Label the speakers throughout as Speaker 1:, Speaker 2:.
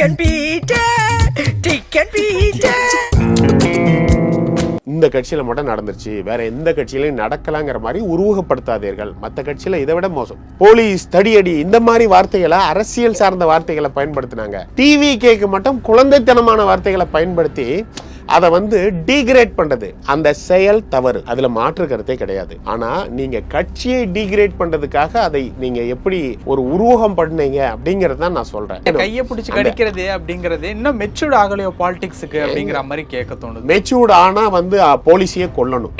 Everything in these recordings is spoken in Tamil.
Speaker 1: Chicken Peter, Chicken Peter.
Speaker 2: இந்த கட்சியில மட்டும் நடந்துருச்சு. வேற எந்த கட்சியிலையும் நடக்கலாங்கிற மாதிரி உருவகப்படுத்தாதீர்கள். மற்ற கட்சியில இதை விட மோசம். போலீஸ் தடியடி இந்த மாதிரி வார்த்தைகளை அரசியல் சார்ந்த வார்த்தைகளை பயன்படுத்தினாங்க. டிவி கேக்கு மட்டும் குழந்தைத்தனமான வார்த்தைகளை பயன்படுத்தி அதை வந்து டீக்ரேட் பண்றது. அந்த செயல் தவறு. அதுல மாற்று கருத்தே கிடையாது. ஆனா நீங்க கட்சியை டீக்ரேட் பண்றதுக்காக அதை நீங்க எப்படி ஒரு உருவகம் பண்ணீங்க அப்படிங்கறத நான் சொல்றேன்.
Speaker 3: கையை பிடிச்சி கடிக்கிறது அப்படிங்கறது இன்னும் மெச்சூர்ட் ஆகலையோ பாலிடிக்ஸுக்கு அப்படிங்கிற மாதிரி கேட்க தோணுது.
Speaker 2: மெச்சூர்ட் ஆனா வந்து போலீஸையே கொல்லணும்.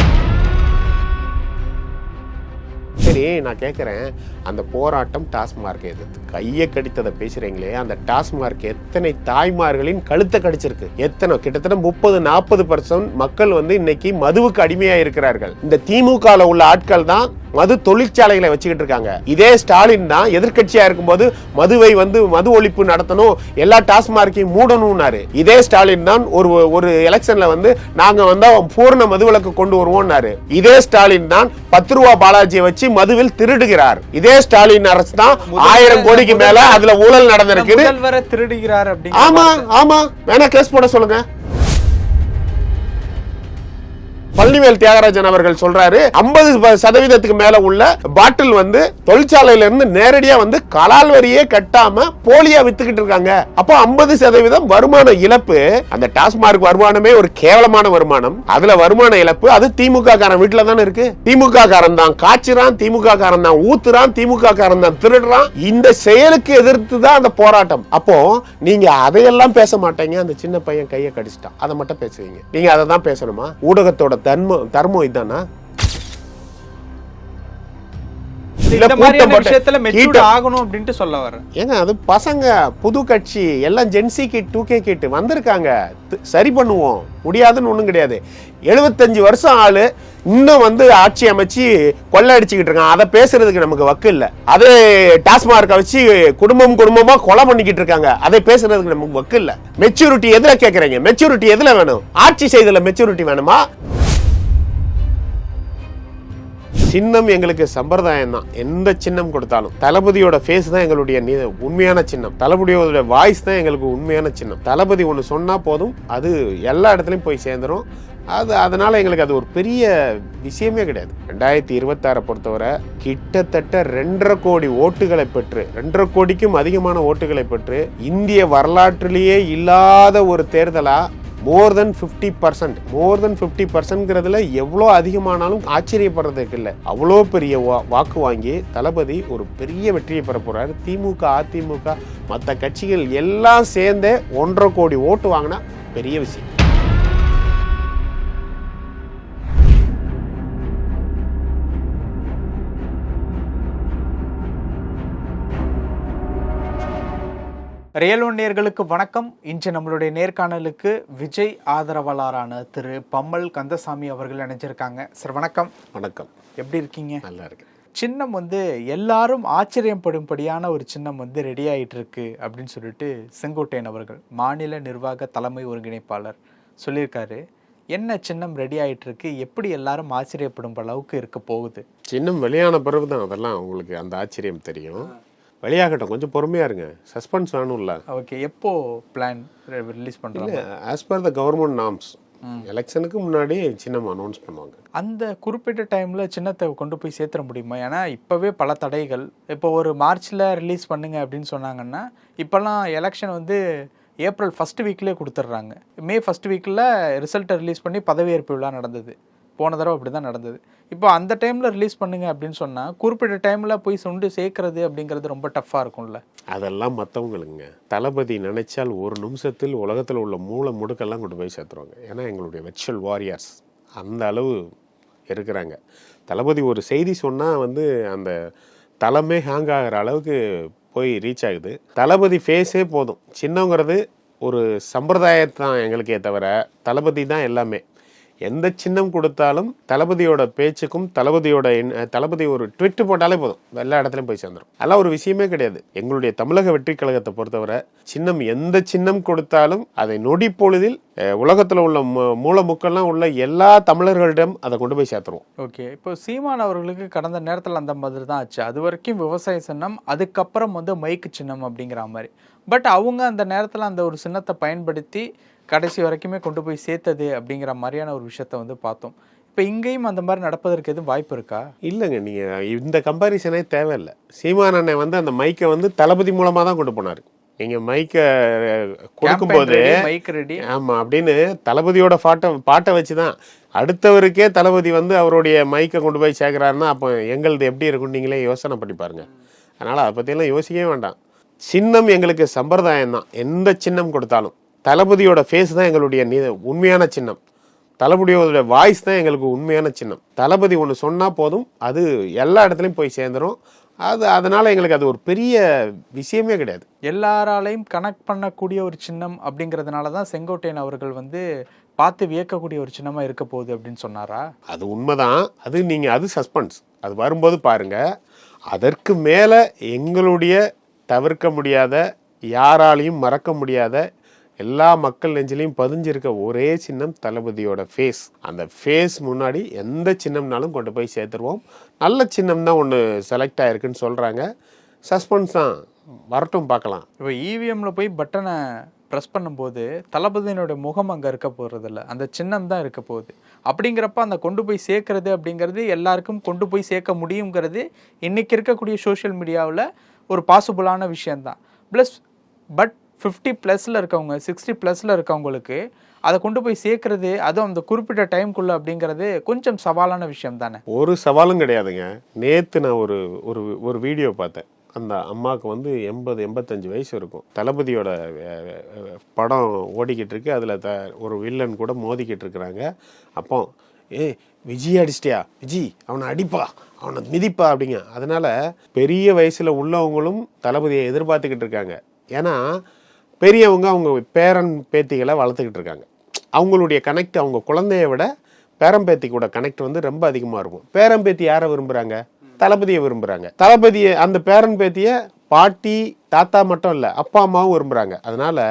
Speaker 2: சரி நான் கேட்குறேன் அந்த போராட்டம் டாஸ்மார்க் எதிர்த்து கையை கடித்ததை பேசுகிறீங்களே அந்த டாஸ்மார்க் எத்தனை தாய்மார்களின் கழுத்தை கடிச்சிருக்கு? எத்தனை கிட்டத்தட்ட முப்பது நாற்பது பர்சன்ட் மக்கள் வந்து இன்னைக்கு மதுவுக்கு அடிமையாக இருக்கிறார்கள் இந்த திமுகவில் உள்ள ஆட்கள் தான் மது தொழிற்சாலைகளை வச்சுக்கிட்டு இருக்காங்க. இதே ஸ்டாலின் தான் எதிர்க்கட்சியா இருக்கும்போது மதுவை வந்து மது ஒழிப்பு நடத்தணும் எல்லா டாஸ்மார்க்கையும் மூடணும்னாரு. இதே ஸ்டாலின் தான் ஒரு ஒரு எலெக்ஷன்ல வந்து நாங்க வந்து பூர்ண மதுவிலக்கு கொண்டு வருவோம்னாரு. இதே ஸ்டாலின் தான் பத்து ரூபா பாலாஜியை வச்சு மதுவில் திருடுகிறார். இதே ஸ்டாலின் அரசு தான் ஆயிரம் கோடிக்கு மேல அதுல ஊழல் நடந்திருக்குது
Speaker 3: முதல்வரை திருடுகிறார்
Speaker 2: ஆமா ஆமா. வேணா கேஸ் போட சொல்லுங்க. பள்ளிவேல் தியாகராஜன் அவர்கள் சொல்றாரு ஐம்பது சதவீதத்துக்கு மேல உள்ள பாட்டில் வந்து தொழிற்சாலையில இருந்து நேரடியா வந்து கலால் வரியே கட்டாம போலியா வித்துக்கிட்டு இருக்காங்க. அப்போ ஐம்பது சதவீதம் வருமான இழப்பு அந்த டாஸ்மார்க் வருமானமே ஒரு கேவலமான வருமானம். அதுல வருமான இழப்பு அது திமுக காரன் வீட்டுல தானே இருக்கு. திமுக காரன் தான் காய்ச்சிறான் திமுக காரன் தான் ஊத்துறான் திமுக காரன் தான் திருடுறான். இந்த செயலுக்கு எதிர்த்து தான் அந்த போராட்டம். அப்போ நீங்க அதையெல்லாம் பேச மாட்டீங்க. அந்த சின்ன பையன் கையை கடிச்சிட்டான். அதை மட்டும் பேசுவீங்க. நீங்க அதை தான் பேசணுமா? ஊடகத்தோட தர்மம் தர்மம் இதானா.
Speaker 3: ஆகணும் அப்படின்ட்டு சொல்ல வரேன்
Speaker 2: ஏங்க அது பசங்க புது கட்சி எல்லாம் gen Z kid two K kid வந்திருக்காங்க. சரி பண்ணுவோம். முடியாதுன்னு ஒண்ணும் கிடையாது. எழுபத்தஞ்சு வருஷம் ஆளு இன்னும் வந்து ஆட்சி அமைச்சு கொள்ளை அடிச்சுக்கிட்டு இருக்கான் அதை பேசுறதுக்கு நமக்கு வக்கு இல்லை. அது டாஸ்மார்க்கை வச்சு குடும்பம் குடும்பமா கொலை பண்ணிக்கிட்டு இருக்காங்க. அதை பேசுறதுக்கு நமக்கு வக்கு இல்லை. மெச்சூரிட்டி எதுல கேக்குறீங்க? மெச்சூரிட்டி எதுல வேணும்? ஆட்சி செய்தல மெச்சூரிட்டி வேணுமா? சின்னம் எங்களுக்கு சம்பிரதாயம் தான் எந்த சின்னம் கொடுத்தாலும். தளபதியோட ஃபேஸ் தான் எங்களுடைய உண்மையான சின்னம். தளபதியோட வாய்ஸ் தான் எங்களுக்கு உண்மையான சின்னம். தளபதி ஒன்று சொன்னால் போதும். அது எல்லா இடத்துலையும் போய் சேர்ந்துடும் அது அதனால் எங்களுக்கு அது ஒரு பெரிய விஷயமே கிடையாது. ரெண்டாயிரத்தி இருபத்தாறை பொறுத்தவரை கிட்டத்தட்ட ரெண்டரை கோடி ஓட்டுகளை பெற்று ரெண்டரை கோடிக்கும் அதிகமான ஓட்டுகளை பெற்று இந்திய வரலாற்றிலேயே இல்லாத ஒரு தேர்தலாக more than fifty percent more than fifty பர்சன்ட்ங்கிறதுல எவ்வளோ அதிகமானாலும் ஆச்சரியப்படுறதுக்கு இல்லை. அவ்வளோ பெரிய வா- வாக்கு வாங்கி தளபதி ஒரு பெரிய வெற்றியை பெற போகிறார் திமுக அதிமுக மற்ற கட்சிகள் எல்லாம் சேர்ந்தே ஒன்றரை கோடி ஓட்டு வாங்கினா பெரிய விஷயம்.
Speaker 3: ரியல் ஒன் நேயர்களுக்கு வணக்கம். இன்று நம்மளுடைய நேர்காணலுக்கு விஜய் ஆதரவாளரான திரு பம்மல் கந்தசாமி அவர்கள் இணைஞ்சிருக்காங்க. சார் வணக்கம்.
Speaker 2: வணக்கம்.
Speaker 3: எப்படி இருக்கீங்க?
Speaker 2: நல்லா இருக்கு
Speaker 3: சின்னம் வந்து எல்லாரும் ஆச்சரியப்படும்படியான ஒரு சின்னம் வந்து ரெடி ஆயிட்டு இருக்கு அப்படின்னு சொல்லிட்டு செங்கோட்டையன் அவர்கள் மாநில நிர்வாக தலைமை ஒருங்கிணைப்பாளர் சொல்லியிருக்காரு. என்ன சின்னம் ரெடி ஆயிட்டு இருக்கு எப்படி எல்லாரும் ஆச்சரியப்படும் அளவுக்கு இருக்க போகுது?
Speaker 2: சின்னம் வெளியான பிறகு தான் அதெல்லாம் உங்களுக்கு அந்த ஆச்சரியம் தெரியும். வெளியாகட்டும். கொஞ்சம் பொறுமையா இருங்க. சஸ்பென்ஸ் வேணும்ல.
Speaker 3: ஓகே எப்போ பிளான் ரிலீஸ் பண்றாங்க?
Speaker 2: As per the government norms எலெக்ஷனுக்கு முன்னாடி சின்னம் அனௌன்ஸ் பண்ணுவாங்க.
Speaker 3: அந்த குறிப்பிட்ட டைம்ல சின்னத்தை கொண்டு போய் சேர்த்துற முடியுமா? ஏன்னா இப்பவே பல தடைகள். இப்போ ஒரு மார்ச்ல ரிலீஸ் பண்ணுங்க அப்படின்னு சொன்னாங்கன்னா இப்போல்லாம் எலெக்ஷன் வந்து ஏப்ரல் ஃபர்ஸ்ட் வீக்லேயே கொடுத்துட்றாங்க. மே ஃபர்ஸ்ட் வீக்கில் ரிசல்ட்டை ரிலீஸ் பண்ணி பதவியேற்பு விழா நடந்தது. போன தடவை அப்படி தான் நடந்தது. இப்போ அந்த டைமில் ரிலீஸ் பண்ணுங்க அப்படின்னு சொன்னால் குறிப்பிட்ட டைமில் போய் சொண்டு சேர்க்கறது அப்படிங்கிறது ரொம்ப டஃப்பாக இருக்கும்ல.
Speaker 2: அதெல்லாம் மற்றவங்களுங்க தளபதி நினைச்சால் ஒரு நிமிஷத்தில் உலகத்தில் உள்ள மூளை முடுக்கெல்லாம் கொண்டு போய் சேர்த்துருவாங்க. ஏன்னா எங்களுடைய வெர்ச்சுவல் வாரியர்ஸ் அந்த அளவு இருக்கிறாங்க. தளபதி ஒரு செய்தி சொன்னால் வந்து அந்த தலைமை ஹேங் ஆகிற அளவுக்கு போய் ரீச் ஆகுது. தளபதி ஃபேஸே போதும். சின்னங்கிறது ஒரு சம்பிரதாயத்தான் எங்களுக்கே தவிர தளபதி தான் எல்லாமே. எந்த சின்னம் கொடுத்தாலும் தளபதியோட பேச்சுக்கும் தளபதியோட தளபதி ஒரு ட்விட்டு போட்டாலே போதும். எல்லா இடத்துலையும் போய் சேர்ந்துரும். அதெல்லாம் ஒரு விஷயமே கிடையாது. எங்களுடைய தமிழக வெற்றி கழகத்தை பொறுத்தவரை சின்னம் எந்த சின்னம் கொடுத்தாலும் அதை நொடி பொழுதில் உலகத்தில் உள்ள மூ- மூலமுக்கெல்லாம் உள்ள எல்லா தமிழர்களிடம் அதை கொண்டு போய் சேர்த்துருவோம்.
Speaker 3: ஓகே. இப்போ சீமான் அவர்களுக்கு கடந்த நேரத்தில் அந்த மாதிரி தான் ஆச்சு. அது வரைக்கும் விவசாய சின்னம் அதுக்கப்புறம் வந்து மைக்கு சின்னம் அப்படிங்கிற மாதிரி. பட் அவங்க அந்த நேரத்தில் அந்த ஒரு சின்னத்தை பயன்படுத்தி கடைசி வரைக்குமே கொண்டு போய் சேர்த்தது அப்படிங்கிற மாதிரியான ஒரு விஷயத்த வந்து பார்த்தோம். இப்போ இங்கேயும் அந்த மாதிரி நடப்பதற்கு எதுவும் வாய்ப்பு இருக்கா?
Speaker 2: இல்லைங்க நீங்க இந்த கம்பாரிசனே தேவையில்லை. சீமான் அண்ணன் வந்து அந்த மைக்கை வந்து தளபதி மூலமா தான் கொண்டு போனார். நீங்க மைக்கை கொடுக்கும்போது
Speaker 3: மைக் ரெடி
Speaker 2: ஆமா அப்படின்னு தளபதியோட பாட்டை பாட்டை வச்சு தான் அடுத்தவருக்கே தளபதி வந்து அவருடைய மைக்கை கொண்டு போய் சேர்க்குறாருன்னா அப்போ எங்களது எப்படி இருக்கும்னு நீங்களே யோசனை பண்ணி பாருங்க. அதனால் அதை பற்றியெல்லாம் யோசிக்கவே வேண்டாம். சின்னம் எங்களுக்கு சம்பிரதாயம் தான் எந்த சின்னம் கொடுத்தாலும். தளபதியோட ஃபேஸ் தான் எங்களுடைய நீ உண்மையான சின்னம். தளபதியோட வாய்ஸ் தான் எங்களுக்கு உண்மையான சின்னம். தளபதி ஒன்று சொன்னால் போதும் அது எல்லா இடத்துலையும் போய் சேர்ந்துரும். அது அதனால் எங்களுக்கு அது ஒரு பெரிய விஷயமே கிடையாது.
Speaker 3: எல்லாராலையும் கனெக்ட் பண்ணக்கூடிய ஒரு சின்னம் அப்படிங்கிறதுனால தான் செங்கோட்டையன் அவர்கள் வந்து பார்த்து வியக்கக்கூடிய ஒரு சின்னமாக இருக்க போகுது அப்படின்னு சொன்னாரா?
Speaker 2: அது உண்மைதான். அது நீங்கள் அது சஸ்பென்ஸ் அது வரும்போது பாருங்க. அதற்கு மேலே எங்களுடைய தவிர்க்க முடியாத யாராலையும் மறக்க முடியாத எல்லா மக்கள் நெஞ்சிலையும் பதிஞ்சிருக்க ஒரே சின்னம் தளபதியோட ஃபேஸ் அந்த ஃபேஸ் முன்னாடி எந்த சின்னம்னாலும் கொண்டு போய் சேர்த்துருவோம். நல்ல சின்னம் தான் ஒன்று செலக்ட் ஆயிருக்குன்னு சொல்கிறாங்க சஸ்பென்ஸ் தான். வரட்டும் பார்க்கலாம்.
Speaker 3: இப்போ இவிஎம்மில் போய் பட்டனை ப்ரெஸ் பண்ணும்போது தளபதியினுடைய முகம் அங்கே இருக்க போகிறதில்ல அந்த சின்னம் தான் இருக்க போகுது. அப்படிங்கிறப்ப அந்த கொண்டு போய் சேர்க்கறது அப்படிங்கிறது எல்லாருக்கும் கொண்டு போய் சேர்க்க முடியுங்கிறது இன்றைக்கி இருக்கக்கூடிய சோஷியல் மீடியாவில் ஒரு பாசிபிளான விஷயந்தான் ப்ளஸ் பட் ஃபிஃப்டி ப்ளஸில் இருக்கவங்க சிக்ஸ்டி ப்ளஸில் இருக்கவங்களுக்கு அதை கொண்டு போய் சேர்க்கறது அதுவும் அந்த குறிப்பிட்ட டைம்குள்ளே அப்படிங்கிறது கொஞ்சம் சவாலான விஷயம் தானே?
Speaker 2: ஒரு சவாலும் கிடையாதுங்க. நேற்று நான் ஒரு ஒரு ஒரு வீடியோ பார்த்தேன். அந்த அம்மாவுக்கு வந்து எண்பது எண்பத்தஞ்சு வயசு இருக்கும். தளபதியோட படம் ஓடிக்கிட்டு இருக்கு. அதில் த ஒரு வில்லன் கூட மோதிக்கிட்டு இருக்கிறாங்க. அப்போ ஏ விஜய் அடிச்சிட்டியா? விஜி அவனை அடிப்பா. அவனை மிதிப்பா அப்படிங்க. அதனால் பெரிய வயசில் உள்ளவங்களும் தளபதியை எதிர்பார்த்துக்கிட்டு இருக்காங்க. ஏன்னா பெரியவங்க அவங்க பேரன் பேத்திகளை வளர்த்துக்கிட்டு இருக்காங்க. அவங்களுடைய கனெக்ட் அவங்க குழந்தைய விட பேரம்பேத்தி கூட கனெக்ட் வந்து ரொம்ப அதிகமாக இருக்கும். பேரம்பேத்தி யாரை விரும்புகிறாங்க தளபதியை விரும்புகிறாங்க தளபதியை அந்த பேரன் பேத்தியை பாட்டி தாத்தா மட்டும் இல்லை அப்பா அம்மாவும் விரும்புகிறாங்க அதனால்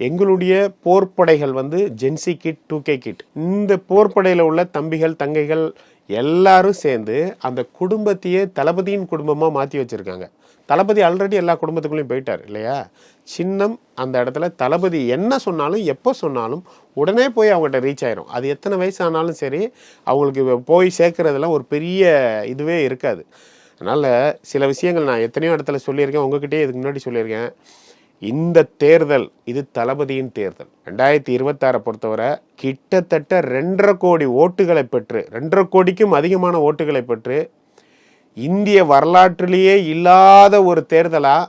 Speaker 2: எங்களுடைய போர்ப்படைகள் வந்து gen Z kid two K kid இந்த போர்ப்படையில் உள்ள தம்பிகள் தங்கைகள் எல்லாரும் சேர்ந்து அந்த குடும்பத்தையே தளபதியின் குடும்பமாக மாற்றி வச்சுருக்காங்க. தளபதி ஆல்ரெடி எல்லா குடும்பத்துக்குள்ளேயும் போயிட்டார் இல்லையா? சின்னம் அந்த இடத்துல தளபதி என்ன சொன்னாலும் எப்போ சொன்னாலும் உடனே போய் அவங்ககிட்ட ரீச் ஆயிரும். அது எத்தனை வயசு ஆனாலும் சரி அவங்களுக்கு போய் சேர்க்குறதுலாம் ஒரு பெரிய இதுவே இருக்காது. அதனால் சில விஷயங்கள் நான் எத்தனையோ இடத்துல சொல்லியிருக்கேன் உங்ககிட்டயே இதுக்கு முன்னாடி சொல்லியிருக்கேன். இந்த தேர்தல் இது தளபதியின் தேர்தல். ரெண்டாயிரத்தி இருபத்தாறை பொறுத்தவரை கிட்டத்தட்ட ரெண்டரை கோடி ஓட்டுகளை பெற்று ரெண்டரை கோடிக்கும் அதிகமான ஓட்டுகளை பெற்று இந்திய வரலாற்றிலேயே இல்லாத ஒரு தேர்தலா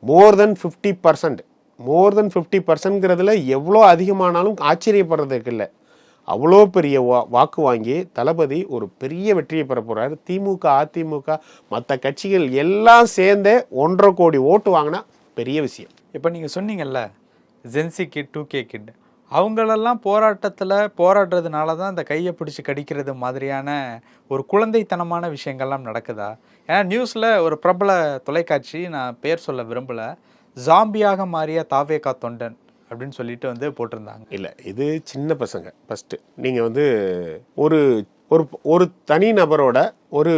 Speaker 2: more than fifty percent. More than fifty பர்சன்ட்ங்கிறதுல எவ்வளோ அதிகமானாலும் ஆச்சரியப்படுறதுக்கு இல்லை. அவ்வளோ பெரிய வா- வாக்கு வாங்கி தளபதி ஒரு பெரிய வெற்றியை பெற போகிறார் திமுக அதிமுக மற்ற கட்சிகள் எல்லாம் சேர்ந்தே ஒன்றரை கோடி ஓட்டு வாங்கினா பெரிய விஷயம்.
Speaker 3: இப்போ நீங்கள் சொன்னீங்கல்ல gen Z kid two K kid அவங்களெல்லாம் போராட்டத்தில் போராடுறதுனால தான் இந்த கையை பிடிச்சி கடிக்கிறது மாதிரியான ஒரு குழந்தைத்தனமான விஷயங்கள்லாம் நடக்குதா? ஏன்னா நியூஸில் ஒரு பிரபல தொலைக்காட்சி நான் பேர் சொல்ல விரும்பலை. ஜாம்பியாக மாறிய தாவேகா தொண்டன் அப்படின்னு சொல்லிட்டு வந்து போட்டிருந்தாங்க.
Speaker 2: இல்லை இது சின்ன பசங்க ஃபஸ்ட்டு நீங்கள் வந்து ஒரு ஒரு ஒரு தனி நபரோட ஒரு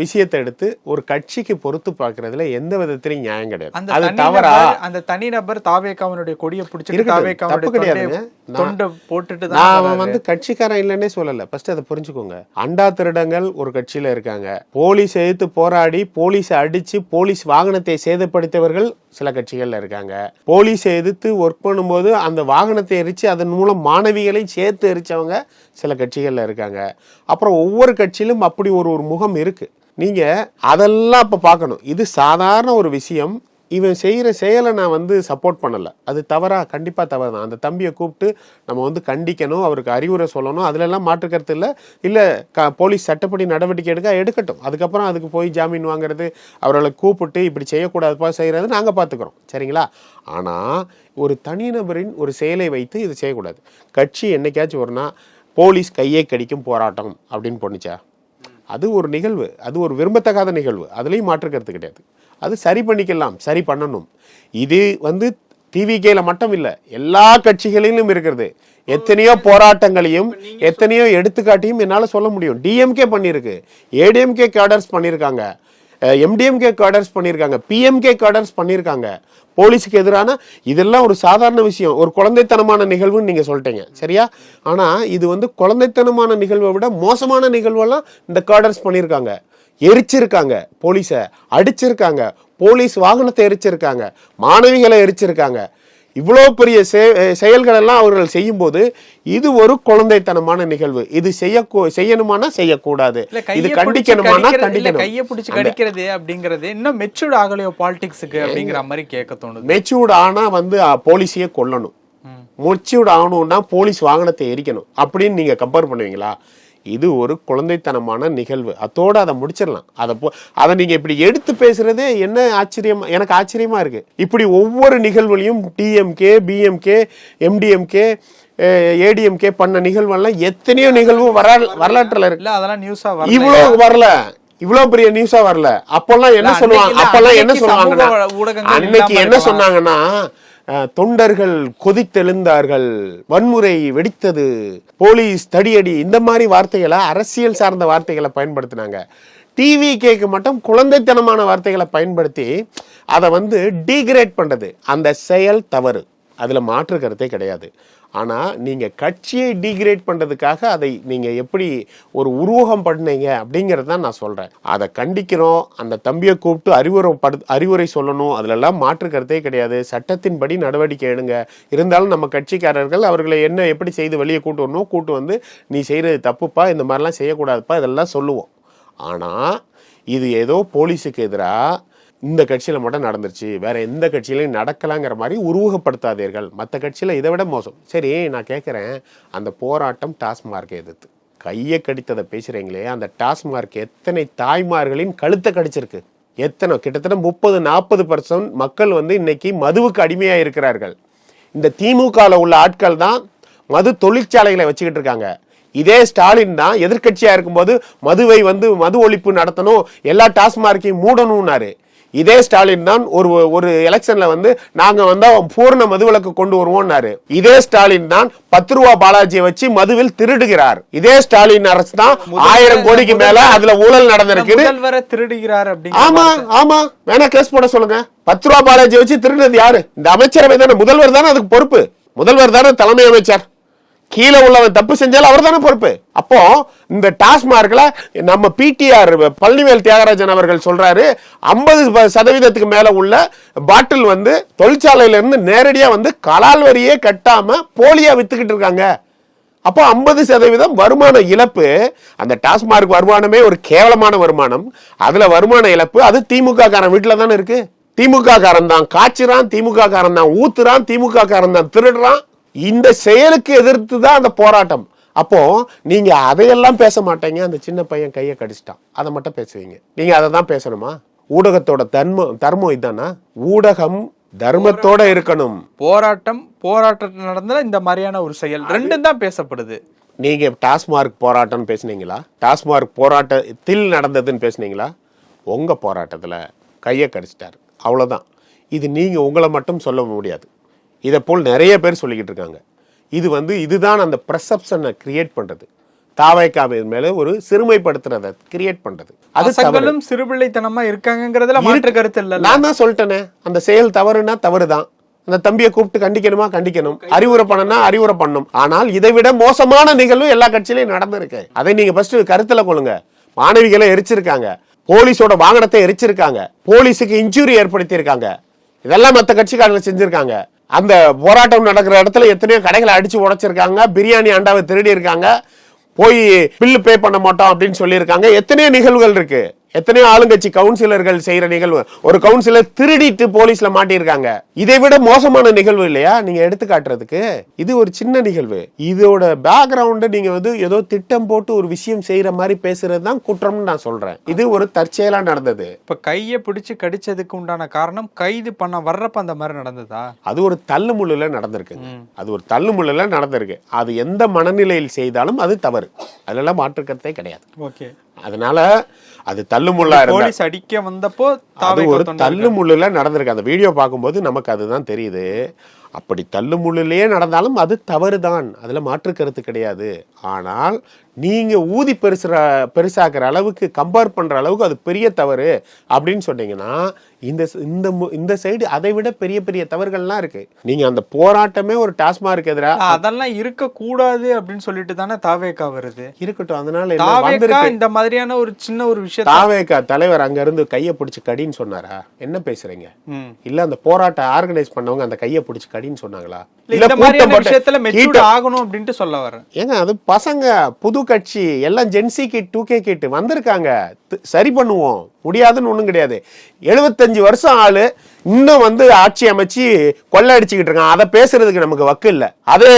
Speaker 2: விஷயத்தை எடுத்து ஒரு கட்சிக்கு பொறுத்து பார்க்கறதுல எந்த விதத்திலையும் நியாயம் கிடையாது.
Speaker 3: அந்த
Speaker 2: அது தவறா?
Speaker 3: அந்த தனிநபர் தாவேக்காவனுடைய கொடியை பிடிச்சிட்டு தாவேக்காவனுடைய
Speaker 2: கிடையாதுங்க.
Speaker 3: தொண்டை போட்டுட்டு
Speaker 2: நான்
Speaker 3: வராரு.
Speaker 2: வந்து கட்சிக்காரன் இல்லைன்னே சொல்லல. ஃபர்ஸ்ட் அதை புரிஞ்சுக்கோங்க. அண்டா திருடங்கள் ஒரு கட்சியில இருக்காங்க. போலீஸ் எதிர்த்து போராடி போலீஸ் அடிச்சு போலீஸ் வாகனத்தை சேதப்படுத்தியவர்கள் சில கட்சிகள்ல இருக்காங்க. போலீஸை எதிர்த்து ஒர்க் பண்ணும்போது அந்த வாகனத்தை எரிச்சு அதன் மூலம் மாணவிகளை சேர்த்து எரிச்சவங்க சில கட்சிகள்ல இருக்காங்க. அப்புறம் ஒவ்வொரு கட்சியிலும் அப்படி ஒரு ஒரு முகம் இருக்குது நீங்கள் அதெல்லாம் அப்போ பார்க்கணும். இது சாதாரண ஒரு விஷயம். இவன் செய்கிற செயலை நான் வந்து சப்போர்ட் பண்ணலை. அது தவறா? கண்டிப்பாக தவறு தான் அந்த தம்பியை கூப்பிட்டு நம்ம வந்து கண்டிக்கணும். அவருக்கு அறிவுரை சொல்லணும். அதுலெல்லாம் மாற்று கருத்து இல்லை. இல்லை க போலீஸ் சட்டப்படி நடவடிக்கை எடுக்க எடுக்கட்டும். அதுக்கப்புறம் அதுக்கு போய் ஜாமீன் வாங்குறது அவர்களை கூப்பிட்டு இப்படி செய்யக்கூடாதுப்பா செய்கிறது நாங்கள் பார்த்துக்குறோம். சரிங்களா? ஆனால் ஒரு தனிநபரின் ஒரு செயலை வைத்து இது செய்யக்கூடாது. கட்சி என்னைக்காச்சும் ஒருனா போலீஸ் கையை கடிக்கும் போராட்டம் அப்படின்னு பண்ணுச்சா அது ஒரு நிகழ்வு அது ஒரு விரும்பத்தகாத நிகழ்வு. அதுலேயும் மாற்று கருத்து கிடையாது. அது சரி பண்ணிக்கலாம் சரி பண்ணணும். இது வந்து டிவிகேல மட்டும் இல்லை எல்லா கட்சிகளிலும் இருக்கிறது. எத்தனையோ போராட்டங்களையும் எத்தனையோ எடுத்துக்காட்டியும் என்னால சொல்ல முடியும். டிஎம்கே பண்ணியிருக்கு ஏடிஎம்கே கேடர்ஸ் பண்ணியிருக்காங்க எம்டிஎம்கே கேடர்ஸ் பண்ணியிருக்காங்க பிஎம்கே கேடர்ஸ் பண்ணியிருக்காங்க போலீஸுக்கு எதிரான இதெல்லாம் ஒரு சாதாரண விஷயம். ஒரு குழந்தைத்தனமான நிகழ்வுன்னு நீங்கள் சொல்லிட்டீங்க. சரியா? ஆனால் இது வந்து குழந்தைத்தனமான நிகழ்வை விட மோசமான நிகழ்வெல்லாம் இந்த கேடர்ஸ் பண்ணியிருக்காங்க எரிச்சிருக்காங்க போலீஸை. அடிச்சிருக்காங்க. போலீஸ் வாகனத்தை எரிச்சிருக்காங்க. மாணவிகளை எரிச்சிருக்காங்க. இவ்வளோ பெரிய செயல்கள் எல்லாம் அவர்கள் செய்யும்போது இது ஒரு குழந்தைத்தனமான நிகழ்வு. இது செய்ய செய்யணுமானா செய்யக்கூடாது. இது கண்டிக்கணுமானா கண்டிக்கணும்.
Speaker 3: கைய பிடிச்சு கடிக்கிறது அப்படிங்கறது இன்னும் மெச்சூர்ட் ஆகலையோ பாலிடிக்ஸுக்கு அப்படிங்கிற மாதிரி கேட்க தோணுது.
Speaker 2: மெச்சூர்ட் ஆனா வந்து போலீஸையே கொல்லணும். மெச்சூர்ட் ஆகணும்னா போலீஸ் வாகனத்தை எரிக்கணும். அப்படின்னு நீங்க கம்பேர் பண்ணுவீங்களா? இது ஒரு குழந்தைத்தனமான நிகழ்வு. அதோட அதை முடிச்சிடலாம். அதை போ அதை நீங்க இப்படி எடுத்து பேசுறதே என்ன ஆச்சரியமா எனக்கு ஆச்சரியமா இருக்கு. இப்படி ஒவ்வொரு நிகழ்வுலையும் டிஎம்கே பிஎம்கே எம்டிஎம்கே ஏடிஎம்கே பண்ண நிகழ்வெல்லாம் எத்தனையோ நிகழ்வு வரலா வரலாற்றுல இருக்கு.
Speaker 3: அதெல்லாம் நியூஸா வரல.
Speaker 2: இவ்வளவு வரல. இவ்வளவு பெரிய நியூஸா வரல. அப்பெல்லாம் என்ன சொல்லுவாங்க? அப்பெல்லாம் என்ன சொல்லுவாங்கன்னா அன்னைக்கு என்ன. சொன்னாங்கன்னா தொண்டர்கள் கொதித்தெழுந்தார்கள். வன்முறை வெடித்தது. போலீஸ் தடியடி. இந்த மாதிரி வார்த்தைகளை அரசியல் சார்ந்த வார்த்தைகளை பயன்படுத்தினாங்க. டிவி கேக்கு மட்டும் குழந்தைத்தனமான வார்த்தைகளை பயன்படுத்தி அதை வந்து டீக்ரேட் பண்ணுறது அந்த செயல் தவறு. அதில் மாற்று கருத்தே கிடையாது. ஆனால் நீங்கள் கட்சியை டிகிரேட் பண்ணுறதுக்காக அதை நீங்கள் எப்படி ஒரு உருவகம் பண்ணீங்க அப்படிங்கிறது தான் நான் சொல்கிறேன் அதை கண்டிக்கிறோம் அந்த தம்பியை கூப்பிட்டு அறிவுரை படு அறிவுரை சொல்லணும். அதிலெல்லாம் மாற்று கருத்தே கிடையாது. சட்டத்தின்படி நடவடிக்கை எடுங்க. இருந்தாலும் நம்ம கட்சிக்காரர்கள் அவர்களை என்ன எப்படி செய்து வெளியே கூட்டு வரணும் கூட்டு வந்து நீ செய்கிறது தப்புப்பா இந்த மாதிரிலாம் செய்யக்கூடாதுப்பா இதெல்லாம் சொல்லுவோம். ஆனால் இது ஏதோ போலீஸுக்கு எதிராக இந்த கட்சியில் மட்டும் நடந்துருச்சு. வேற எந்த கட்சியிலையும் நடக்கலாங்கிற மாதிரி உருவகப்படுத்தாதீர்கள். மற்ற கட்சியில் இதை விட மோசம். சரி நான் கேட்குறேன் அந்த போராட்டம் டாஸ்மார்க்கை எதிர்த்து. கையை கடித்ததை பேசுகிறீங்களே அந்த டாஸ்மார்க் எத்தனை தாய்மார்களின் கழுத்தை கடிச்சிருக்கு. எத்தனை கிட்டத்தட்ட முப்பது நாற்பது பர்சன்ட் மக்கள் வந்து இன்னைக்கு மதுவுக்கு அடிமையாக இருக்கிறார்கள். இந்த திமுகவில் உள்ள ஆட்கள் தான் மது தொழிற்சாலைகளை வச்சுக்கிட்டு இருக்காங்க. இதே ஸ்டாலின் தான் எதிர்கட்சியாக இருக்கும்போது மதுவை வந்து மது ஒழிப்பு நடத்தணும் எல்லா டாஸ்மார்க்கையும் மூடணும்னாரு. இதே ஸ்டாலின் தான் ஒரு ஒரு எலெக்ஷன்ல வந்து நாங்க வந்தா பூர்ண மதுவிலக்கு கொண்டு வருவோம்னாரு. இதே ஸ்டாலின் தான் பத்து ரூபா பாலாஜியை வச்சு மதுவில் திருடுகிறார். இதே ஸ்டாலின் அரசு தான் ஆயிரம் கோடிக்கு மேல அதுல ஊழல் நடந்திருக்குது
Speaker 3: முதல்வரை திருடுகிறார்
Speaker 2: ஆமா ஆமா. வேணா கேஸ் போட சொல்லுங்க. பத்து ரூபா பாலாஜி வச்சு திருடுனது யாரு? இந்த அமைச்சரவை தானே முதல்வர் தானே அதுக்கு பொறுப்பு. முதல்வர் தானே தலைமை அமைச்சர். கீழே உள்ளவன் தப்பு செஞ்சாலும் அவர் தானே பொறுப்பு. அப்போ இந்த டாஸ்மார்க்ல நம்ம பிடிஆர் பழனிவேல் தியாகராஜன் அவர்கள் சொல்றாரு ஐம்பது சதவீதத்துக்கு மேல உள்ள பாட்டில் வந்து தொழிற்சாலையில இருந்து நேரடியா வந்து கலால் வரியே கட்டாம போலியா வித்துக்கிட்டு இருக்காங்க. அப்போ ஐம்பது சதவீதம் வருமான இழப்பு அந்த டாஸ்மார்க் வருமானமே ஒரு கேவலமான வருமானம். அதுல வருமான இழப்பு அது திமுக காரன் வீட்டில் தானே இருக்கு. திமுக காரன் தான் காய்ச்சிறான் திமுக காரன் தான் ஊத்துறான் திமுக காரன் தான் திருடுறான் இந்த செயலுக்கு எதிர்த்து தான் அந்த போராட்டம். அப்போ நீங்க அதையெல்லாம் பேச மாட்டீங்க. அந்த சின்ன பையன் கையை கடிச்சிட்டான். அதை மட்டும் பேசுவீங்க. நீங்க அதை தான் பேசணுமா? ஊடகத்தோட தர்மம் தர்மம் இதானா? ஊடகம் தர்மத்தோட இருக்கணும்.
Speaker 3: போராட்டம் போராட்டம் நடந்தா இந்த மாதிரியான ஒரு செயல் ரெண்டும் தான் பேசப்படுது.
Speaker 2: நீங்க டாஸ்மார்க் போராட்டம்னு பேசுனீங்களா? டாஸ்மார்க் போராட்டத்தில் நடந்ததுன்னு பேசுனீங்களா? உங்க போராட்டத்துல கையை கடிச்சிட்டாரு. அவ்வளவுதான். இது நீங்க உங்களை மட்டும் சொல்ல முடியாது. இதை போல் நிறைய பேர் சொல்லிக்கிட்டு இருக்காங்க. இது வந்து இதுதான் அந்த பிரசப்ஷனை கிரியேட் பண்றது. தாவைக்காவின் மேல ஒரு சிறுமைப்படுத்துறத கிரியேட் பண்றது. அது
Speaker 3: பசங்களும் சிறுபிள்ளைத்தனமா இருக்காங்கங்கிறதுல மாற்று கருத்து இல்ல
Speaker 2: நான் தான் சொல்லிட்டேனே. அந்த செயல் தவறுனா தவறுதான். அந்த தம்பியை கூப்பிட்டு கண்டிக்கணுமா? கண்டிக்கணும். அறிவுரை பண்ணனா அறிவுரை பண்ணும். ஆனால் இதை விட மோசமான நிகழ்வு எல்லா கட்சியிலையும் நடந்திருக்கு. அதை நீங்க ஃபர்ஸ்ட் கருத்துல கொள்ளுங்க. மாணவிகளை எரிச்சிருக்காங்க. போலீஸோட வாகனத்தை எரிச்சிருக்காங்க. போலீஸுக்கு இன்ஜுரி ஏற்படுத்தியிருக்காங்க. இதெல்லாம் மற்ற கட்சிக்காரங்க செஞ்சிருக்காங்க. அந்த போராட்டம் நடக்கிற இடத்துல எத்தனையோ கடைகளை அடிச்சு உடைச்சிருக்காங்க. பிரியாணி அண்டாவை திருடி இருக்காங்க போய் பில்லு பே பண்ண மாட்டோம் அப்படின்னு சொல்லியிருக்காங்க. எத்தனையோ நிகழ்வுகள் இருக்குது எத்தனையோ ஆளுங்கட்சி கவுன்சிலர்கள் செய்யற நிகழ்வு. ஒரு கவுன்சிலர் திருடிட்டு போலீஸ்ல மாட்டியிருக்காங்க. இதை விட மோசமான நிகழ்வு இல்லையா? நீங்க எடுத்து காட்டுறதுக்கு. இது ஒரு சின்ன நிகழ்வு. இதோட பேக்ரவுண்ட் நீங்க வந்து ஏதோ திட்டம் போட்டு ஒரு விஷயம் செய்யற மாதிரி பேசுறது தான் குற்றம்னு நான் சொல்றேன். இது ஒரு தற்செயலா நடந்தது.
Speaker 3: இப்ப கைய பிடிச்சு கடிச்சதுக்கு உண்டான காரணம் கைது பண்ண வர்றப்ப அந்த மாதிரி நடந்ததா?
Speaker 2: அது ஒரு தள்ளுமுள்ளுல நடந்திருக்குங்க அது ஒரு தள்ளுமுள்ளுல நடந்திருக்கு. அது எந்த மனநிலையில் செய்தாலும் அது தவறு. அதெல்லாம் மாற்றுக்கருத்தே கிடையாது.
Speaker 3: ஓகே.
Speaker 2: அதனால அது தள்ளுமுள்ளா இருந்தா
Speaker 3: போலீஸ் அடிக்க வந்தப்போ
Speaker 2: அது ஒரு தள்ளு முள்ளுல நடந்திருக்கு. அந்த வீடியோ பார்க்கும்போது நமக்கு அதுதான் தெரியுது. அப்படி தள்ளுமுள்ளிலேயே நடந்தாலும் அது தவறுதான். அதுல மாற்று கருத்து கிடையாது. ஆனால் நீங்க ஊதி பெருசுற பெருசாக்குற அளவுக்கு கம்பேர் பண்ற அளவுக்கு அது பெரிய தவறு அப்படின்னு சொன்னீங்கன்னா இந்த இந்த இந்த சைடு அதை விட பெரிய பெரிய தவறுகள்லாம் இருக்கு. நீங்க அந்த போராட்டமே ஒரு டாஸ்மார்க் எதிராக
Speaker 3: அதெல்லாம் இருக்க கூடாது அப்படின்னு சொல்லிட்டு தானே தாவேக்கா வருது.
Speaker 2: இருக்கட்டும் அதனால
Speaker 3: இந்த மாதிரியான ஒரு சின்ன ஒரு விஷயத்த
Speaker 2: தாவேக்கா தலைவர் அங்க இருந்து கையை பிடிச்சு கடின்னு சொன்னாரா? என்ன பேசுறீங்க. இல்ல அந்த போராட்டம் ஆர்கனைஸ் பண்ணவங்க அந்த கையை பிடிச்சு கடின்னு சொன்னாங்களா?
Speaker 3: இல்ல, விஷயத்துல மெச்சூர்ட். ஆகணும் அப்படின்ட்டு சொல்ல வரேன்.
Speaker 2: ஏங்க அது பசங்க புது கட்சி எல்லாம் gen Z kid two K kid வந்திருக்காங்க. சரி பண்ணுவோம். முடியாதுன்னு ஒண்ணும் கிடையாது. எழுபத்தஞ்சு வருஷம் ஆளு. இன்னும் வந்து ஆட்சி அமைச்சு கொள்ளை அடிச்சுக்கிட்டு இருக்கான். அதை பேசுறதுக்கு நமக்கு வக்கு இல்ல. அதே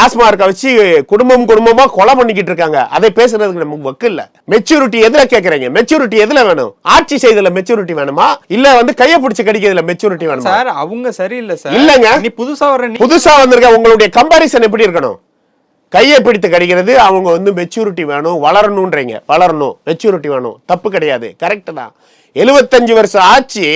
Speaker 2: டாஸ்மார்க்கை வச்சு குடும்பம் குடும்பமா கொலை பண்ணிக்கிட்டு இருக்காங்க. அதை பேசுறதுக்கு நமக்கு வக்கு இல்ல. மெச்சூரிட்டி எதுல கேக்குறீங்க? மெச்சூரிட்டி எதுல வேணும்? ஆட்சி செய்ததுல மெச்சூரிட்டி வேணுமா? இல்ல வந்து கையை பிடிச்சு கடிக்கிறதுல மெச்சூரிட்டி வேணுமா?
Speaker 3: சார் அவங்க சரியில்லை சார்.
Speaker 2: இல்லங்க.
Speaker 3: நீ புதுசா வர்ற நீ
Speaker 2: புதுசா வந்திருக்க உங்களுடைய கம்பாரிசன் எப்படி இருக்கணும்? கையை பிடித்து கிடைக்கிறது அவங்க வந்து மெச்சூரிட்டி வேணும் வளரணுன்றீங்க வளரணும் மெச்சூரிட்டி வேணும். தப்பு கிடையாது. கரெக்டு தான். எழுபத்தஞ்சு வருஷம் ஆச்சு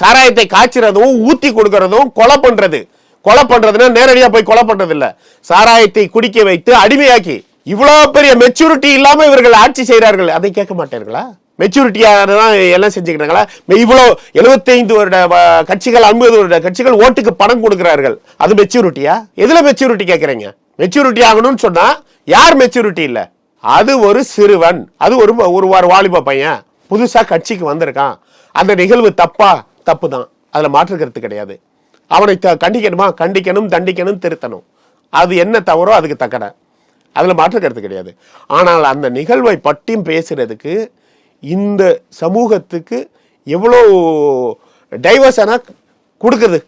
Speaker 2: சாராயத்தை காய்ச்சறதும் ஊத்தி கொடுக்கறதும் கொலை பண்றது. கொலை பண்றதுன்னா நேரடியா போய் கொலை பண்றது இல்ல சாராயத்தை குடிக்க வைத்து அடிமையாக்கி இவ்வளவு பெரிய மெச்சூரிட்டி இல்லாம இவர்கள் ஆட்சி செய்கிறார்கள். அதை கேட்க மாட்டார்களா? மெச்சூரிட்டியாக தான் எல்லாம் செஞ்சுக்கிட்டாங்களா? இவ்வளோ எழுபத்தைந்து வருட கட்சிகள் ஐம்பது வருட கட்சிகள் ஓட்டுக்கு பணம் கொடுக்கிறார்கள். அது மெச்சூரிட்டியா எதில் மெச்சூரிட்டி கேட்குறீங்க மெச்சூரிட்டி ஆகணும்னு சொன்னால் யார் மெச்சூரிட்டி இல்லை? அது ஒரு சிறுவன். அது ஒரு ஒரு வார வாலிப பையன். புதுசாக கட்சிக்கு வந்திருக்கான். அந்த நிகழ்வு தப்பா? தப்பு தான் அதில் மாற்றுக்கிறது கிடையாது. அவனை த- கண்டிக்கணுமா? கண்டிக்கணும் தண்டிக்கணும் திருத்தணும். அது என்ன தவறோ அதுக்கு தக்கன. அதில் மாற்றுக்கிறது கிடையாது. ஆனால் அந்த நிகழ்வை பற்றியும் பேசுறதுக்கு இந்த சமூகத்துக்கு எவ்வளோ டைவர்ஸான கொடுக்குது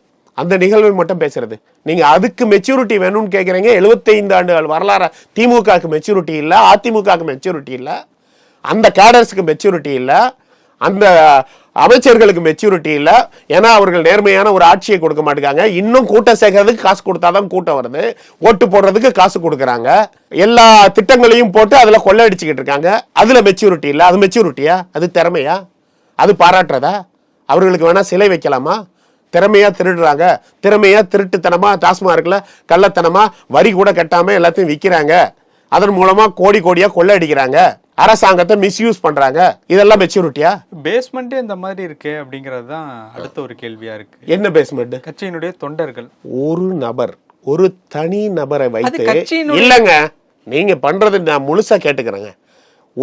Speaker 2: அந்த நிகழ்வை மட்டும் பேசுறது. நீங்க அதுக்கு மெச்சூரிட்டி வேணும்னு கேட்குறீங்க 75 ஆண்டுகள் வரலாறு. திமுகவுக்கு மெச்சூரிட்டி இல்லை அதிமுகவுக்கு மெச்சூரிட்டி இல்லை. அந்த கேடர்ஸுக்கு மெச்சூரிட்டி இல்லை. அந்த அமைச்சர்களுக்கு மெச்சூரிட்டி இல்லை. ஏன்னா அவர்கள் நேர்மையான ஒரு ஆட்சியை கொடுக்க மாட்டேங்காங்க. இன்னும் கூட்டம் சேர்க்கறதுக்கு காசு கொடுத்தாதான் கூட்டம் வருது. ஓட்டு போடுறதுக்கு காசு கொடுக்குறாங்க. எல்லா திட்டங்களையும் போட்டு அதில் கொள்ளையடிச்சுக்கிட்டு இருக்காங்க. அதில் மெச்சூரிட்டி இல்லை. அது மெச்சூரிட்டியா அது திறமையா? அது பாராட்டுறதா? அவர்களுக்கு வேணால் சிலை வைக்கலாமா? திறமையா திருடுறாங்க. திறமையா திருட்டுத்தனமா டாஸ்மார்க்கில் கள்ளத்தனமா வரி கூட கட்டாமல் எல்லாத்தையும் விற்கிறாங்க அதன் மூலமாக கோடி கோடியாக கொள்ளை அடிக்கிறாங்க அரசாங்கத்தை மிஸ்யூஸ் பண்றாங்க. இதெல்லாம் மெச்சூரிட்டியா
Speaker 3: பேஸ்மெண்ட்டே இந்த மாதிரி இருக்கு அப்படிங்கிறது தான் அடுத்த ஒரு கேள்வியா இருக்கு.
Speaker 2: என்ன பேஸ்மெண்ட்
Speaker 3: கட்சியினுடைய தொண்டர்கள்.
Speaker 2: ஒரு நபர் ஒரு தனி நபரை வைத்து இல்லங்க நீங்க பண்றது நான் முழுசா கேட்டுக்கிறேங்க.